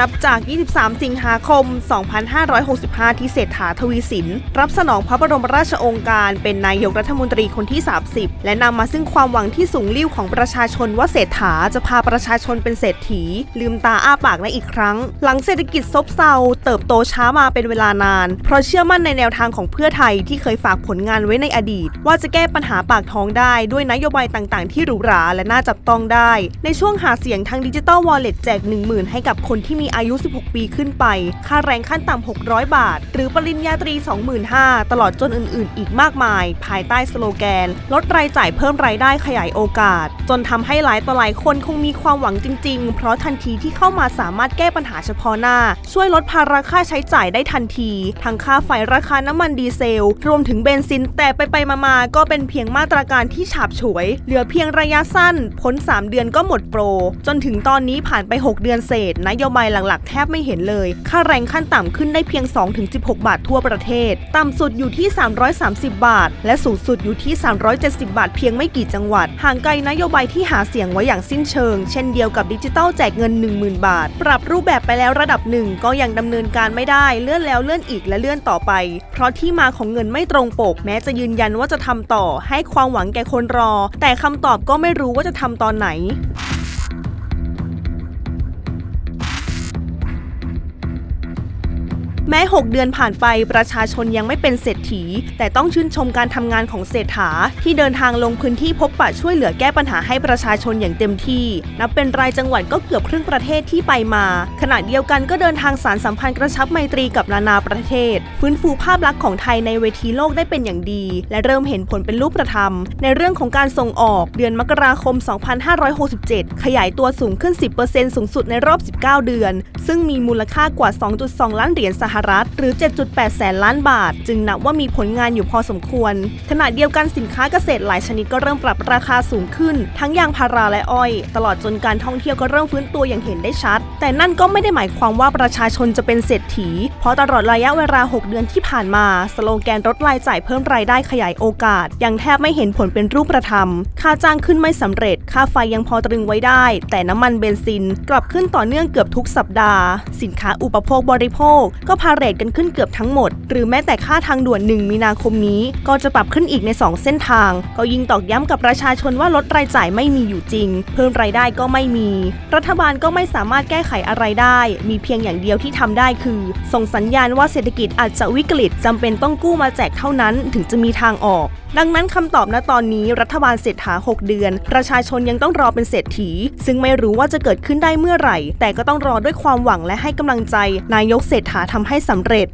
นับจาก 23 สิงหาคม 2565 ที่เศรษฐาทวีสิน รับสนองพระบรมราชองค์การ เป็นนายกรัฐมนตรีคนที่ 30 และนำมาซึ่งความหวังที่สูงลิ่วของประชาชนว่าเศรษฐาจะพาประชาชนเป็นเศรษฐี ลืมตาอ้าปากได้อีกครั้ง หลังเศรษฐกิจซบเซาเติบโตช้ามาเป็นเวลานาน เพราะเชื่อมั่นในแนวทางของเพื่อไทยที่เคยฝากผลงานไว้ในอดีต ว่าจะแก้ปัญหาปากท้องได้ด้วยนโยบายต่างๆ ที่หรูหราและน่าจับต้องได้ ในช่วงหาเสียงทางดิจิตอลวอลเล็ตแจก 10,000 ให้กับคนที่มีอายุ 16 ปีขึ้นไป ค่าแรงขั้นต่ำ 600 บาท หรือปริญญาตรี 25,000 ตลอดจนอื่นๆ อีกมากมาย ภายใต้สโลแกน ลดรายจ่ายเพิ่มรายได้ขยายโอกาส จนทำให้หลายต่อหลายคนคงมีความหวังจริง ๆ เพราะทันทีที่เข้ามาสามารถแก้ปัญหาเฉพาะหน้า ช่วยลดภาระค่าใช้จ่ายได้ทันที ทั้งค่าไฟราคาน้ำมันดีเซล รวมถึงเบนซิน แต่ไปไปมาๆก็เป็นเพียงมาตรการที่ฉาบฉวย เหลือเพียงระยะสั้น พ้น 3 เดือนก็หมดโปร จนถึงตอนนี้ผ่านไป 6 เดือนเศษนโยบายหลักๆ แทบไม่เห็นเลย ค่าแรงขั้นต่ำขึ้นได้เพียง 2-16 บาททั่วประเทศ ต่ำสุดอยู่ที่ 330 บาท และสูงสุดอยู่ที่ 370 บาทเพียงไม่กี่จังหวัด ห่างไกลนโยบายที่หาเสียงไว้อย่างสิ้นเชิง เช่นเดียวกับดิจิตอลแจกเงิน 10,000 บาท ปรับรูปแบบไปแล้วระดับหนึ่งก็ยังดำเนินการไม่ได้เลื่อนแล้วเลื่อนอีกและเลื่อนต่อไป เพราะที่มาของเงินไม่ตรงปก แม้จะยืนยันว่าจะทำต่อให้ความหวังแก่คนรอ แต่คำตอบก็ไม่รู้ว่าจะทำตอนไหน แม้ 6 เดือนผ่านไปประชาชนยังไม่เป็นเศรษฐี แต่ต้องชื่นชมการทำงานของเศรษฐา ที่เดินทางลงพื้นที่พบปะช่วยเหลือแก้ปัญหาให้ประชาชนอย่างเต็มที่ นับเป็นรายจังหวัดก็เกือบครึ่งประเทศที่ไปมา ขณะเดียวกันก็เดินทางสารสัมพันธ์กระชับไมตรีกับนานาประเทศ ฟื้นฟูภาพลักษณ์ของไทยในเวทีโลกได้เป็นอย่างดี และเริ่มเห็นผลเป็นรูปธรรม ในเรื่องของการส่งออกเดือนมกราคม 2567 ขยายตัวสูงขึ้น 10%สูงสุดในรอบ 19 เดือน ซึ่งมีมูลค่ากว่า 2.2 ล้านเหรียญสหรัฐ หรือ 7.8 แสนล้านบาท จึงนับว่ามีผลงานอยู่พอสมควร ขณะเดียวกันสินค้าเกษตรหลายชนิดก็เริ่มปรับราคาสูงขึ้น ทั้งยางพาราและอ้อย ตลอดจนการท่องเที่ยวก็เริ่มฟื้นตัวอย่างเห็นได้ชัด แต่นั่นก็ไม่ได้หมายความว่าประชาชนจะเป็นเศรษฐี เพราะตลอดระยะเวลา 6 เดือนที่ผ่านมา สโลแกนลดรายจ่ายเพิ่มรายได้ขยายโอกาส ยังแทบไม่เห็นผลเป็นรูปธรรม ค่าจ้างขึ้นไม่สำเร็จ ค่าไฟยังพอตรึงไว้ได้ แต่น้ำมันเบนซิน กลับขึ้นต่อเนื่องเกือบทุกสัปดาห์ สินค้าอุปโภคบริโภคก็พาเรทกันขึ้นเกือบทั้งหมด หรือแม้แต่ค่าทางด่วน 1 มีนาคมนี้ ก็จะปรับขึ้นอีกใน 2 เส้นทาง ก็ยิ่งตอกย้ำกับประชาชนว่าลดรายจ่ายไม่มีอยู่จริง เพิ่มรายได้ก็ไม่มี รัฐบาลก็ไม่สามารถแก้ไขอะไรได้ มีเพียงอย่างเดียวที่ทำได้คือ ส่งสัญญาณว่าเศรษฐกิจอาจจะวิกฤตจำเป็นต้องกู้มาแจกเท่านั้น ถึงจะมีทางออก ดังนั้นคำตอบณตอนนี้รัฐบาลเศรษฐา 6 เดือน ประชาชนยังต้องรอเป็นเศรษฐี ซึ่งไม่รู้ว่าจะเกิดขึ้นได้เมื่อไหร่ แต่ก็ต้องรอด้วยความหวังและให้กำลังใจ นายกเศรษฐาทำให้สำเร็จ